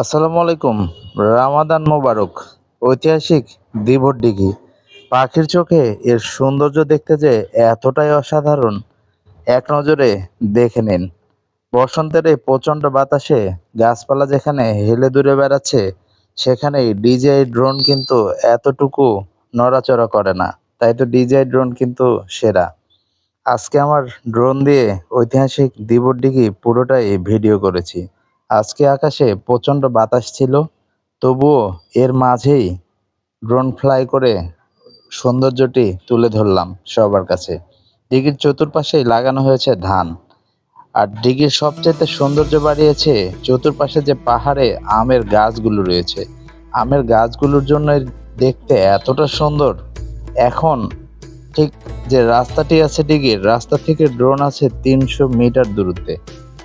আসসালামু আলাইকুম। রামাদান মোবারক, ঐতিহাসিক দিভর দিঘি পাখির চোখে এর সৌন্দর্য দেখতে যে এতটাই অসাধারণ, এক নজরে দেখে নিন। বসন্তের এই প্রচণ্ড বাতাসে গাছপালা যেখানে হেলে দূরে বেড়াচ্ছে সেখানে ডিজিআই ড্রোন কিন্তু এতটুকু নড়াচড়া করে না। তাই তো ডিজিআই ড্রোন কিন্তু সেরা। আজকে আমার ড্রোন দিয়ে ঐতিহাসিক দিবর দিঘি পুরোটাই ভিডিও করেছি। আজকে আকাশে প্রচণ্ড বাতাস ছিল, তবুও এর মাঝেই ড্রোন ফ্লাই করে সৌন্দর্যটি তুলে ধরলাম সবার কাছে। দিঘির চতুর্পাশেই লাগানো হয়েছে ধান। আর দিঘির সবচেয়ে সৌন্দর্য বাড়িয়েছে চতুর্পাশে যে পাহাড়ে আমের গাছগুলো রয়েছে। আমের গাছগুলোর জন্য দেখতে এতটা সুন্দর। এখন ঠিক যে রাস্তাটি আছে দিঘির রাস্তা থেকে ড্রোন আছে তিনশো মিটার দূরত্বে।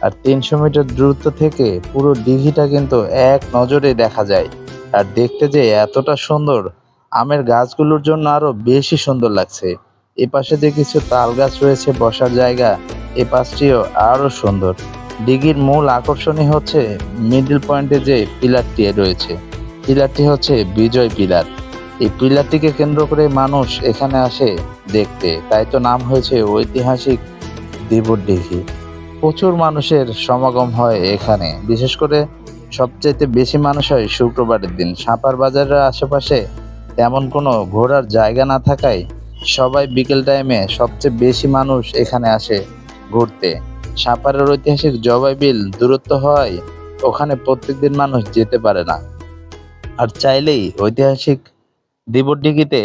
আর তিনশো মিটার দূরত্ব থেকে পুরো দিঘিটা কিন্তু এক নজরে দেখা যায়। আর দেখতে যে এতটা সুন্দর, আমের গাছগুলোর জন্য আরও বেশি সুন্দর লাগছে। এ পাশে যে কিছু তাল গাছ রয়েছে বসার জায়গা, এ পাশটিও আরও সুন্দর। দিঘির মূল আকর্ষণই হচ্ছে মিডল পয়েন্টে যে পিলারটি রয়েছে। পিলারটি হচ্ছে বিজয় পিলার। এই পিলারটিকে কেন্দ্র করে মানুষ এখানে আসে দেখতে। তাই তো নাম হয়েছে ঐতিহাসিক দিবর দিঘি প্রচুর মানুষের সমাগম হয় এখানে। বিশেষ করে সবচেয়ে বেশি মানুষ হয় শুক্রবারের দিন। সাপার বাজারের আশেপাশে তেমন কোনো ঘোরার জায়গা না থাকায় সবাই বিকেল টাইমে সবচেয়ে বেশি মানুষ এখানে আসে ঘুরতে। সাপারের ঐতিহাসিক জবাই বিল দূরত্ব হয় ওখানে প্রত্যেকদিন মানুষ যেতে পারে না। আর চাইলেই ঐতিহাসিক দিবরডিগিতে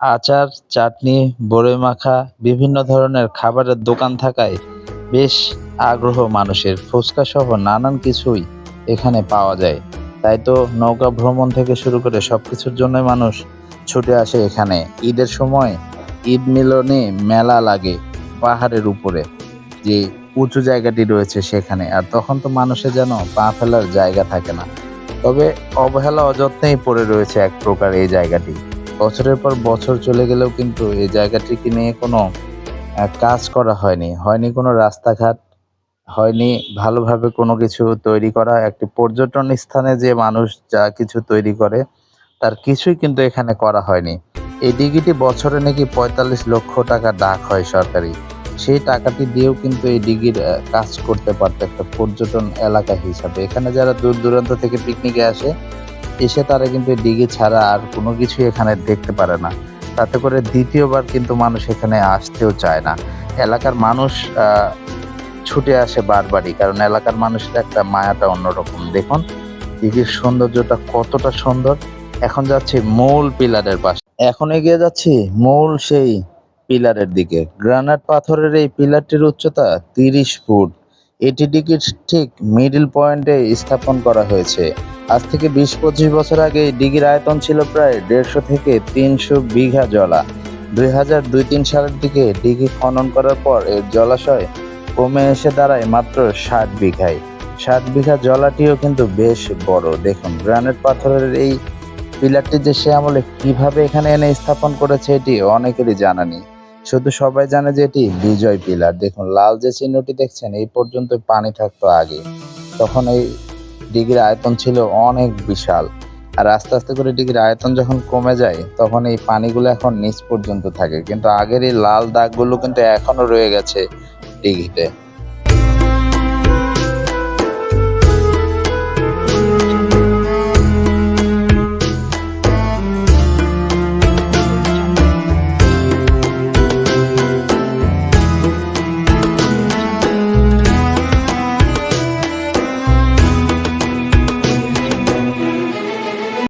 আচার, চাটনি, বড়ই মাখা, বিভিন্ন ধরনের খাবারের দোকান থাকায় বেশ আগ্রহ মানুষের। ফুচকা সহ নানান কিছুই এখানে পাওয়া যায়। তাই তো নৌকা ভ্রমণ থেকে শুরু করে সব কিছুর জন্য মানুষ ছুটে আসে এখানে। ঈদের সময় ঈদ মিলনে মেলা লাগে পাহাড়ের উপরে, যে উঁচু জায়গাটি রয়েছে সেখানে। আর তখন তো মানুষের যেন পা ফেলার জায়গা থাকে না। তবে অবহেলা অযত্নেই পড়ে রয়েছে এক প্রকার এই জায়গাটি। বছরের পর বছর চলে গেলেও কিন্তু এই জায়গাটিকে নিয়ে কোনো কাজ করা হয়নি। হয়নি কোনো রাস্তাঘাট হয়নি ভালোভাবে কোনো কিছু তৈরি করা। একটি পর্যটন স্থানে যে মানুষ যা কিছু তৈরি করে তার কিছুই কিন্তু এখানে করা হয়নি। এই ডিগিটি বছরে নাকি পঁয়তাল্লিশ লক্ষ টাকা ডাক হয় সরকারি। সেই টাকাটি দিয়েও কিন্তু এই ডিগির আহ, কাজ করতে পারতো একটা পর্যটন এলাকা হিসাবে। এখানে যারা দূর দূরান্ত থেকে পিকনিকে আসে এসে তারা কিন্তু এই ডিগি ছাড়া আর কোনো কিছু এখানে দেখতে পারে না। তাতে করে দ্বিতীয়বার কিন্তু মানুষ এখানে আসতেও চায় না। এলাকার মানুষ ছুটে আসে বারবারই, কারণ এলাকার মানুষের একটা মায়াটা অন্যরকম। দেখুন দিঘির সৌন্দর্যটা, কতটা সুন্দর। এখন যাচ্ছি মূল পিলারের পাশে। এখন এগিয়ে যাচ্ছি মূল সেই পিলারের দিকে। গ্রানাইট পাথরের এই পিলারটির উচ্চতা তিরিশ ফুট। এটি দিঘির ঠিক মিডল পয়েন্টে স্থাপন করা হয়েছে। আজ থেকে বিশ পঁচিশ বছর আগে দিঘির আয়তন ছিল প্রায় দেড়শো থেকে তিনশো বিঘা জলা। দুই হাজার দুই তিন সালের দিকে দিঘি খনন করার পর এর জলাশয় কমে এসে দাঁড়ায় মাত্র ষাট বিঘায়। ষাট বিঘা জলাটিও কিন্তু বেশ বড়। দেখুন গ্রানাইট পাথরের এই পিলারটি যে সে আমলে কীভাবে এখানে এনে স্থাপন করেছে এটি অনেকেরই জানা নেই। শুধু সবাই জানে যে এটি বিজয় পিলার। দেখুন, লাল যে চিহ্নটি দেখছেন, এই পর্যন্ত পানি থাকতো আগে। তখন এই ডিগ্রির আয়তন ছিল অনেক বিশাল। আর আস্তে আস্তে করে ডিগ্রির আয়তন যখন কমে যায়, তখন এই পানিগুলো এখন নিচ পর্যন্ত থাকে। কিন্তু আগের এই লাল দাগগুলো কিন্তু এখনও রয়ে গেছে দিঘিতে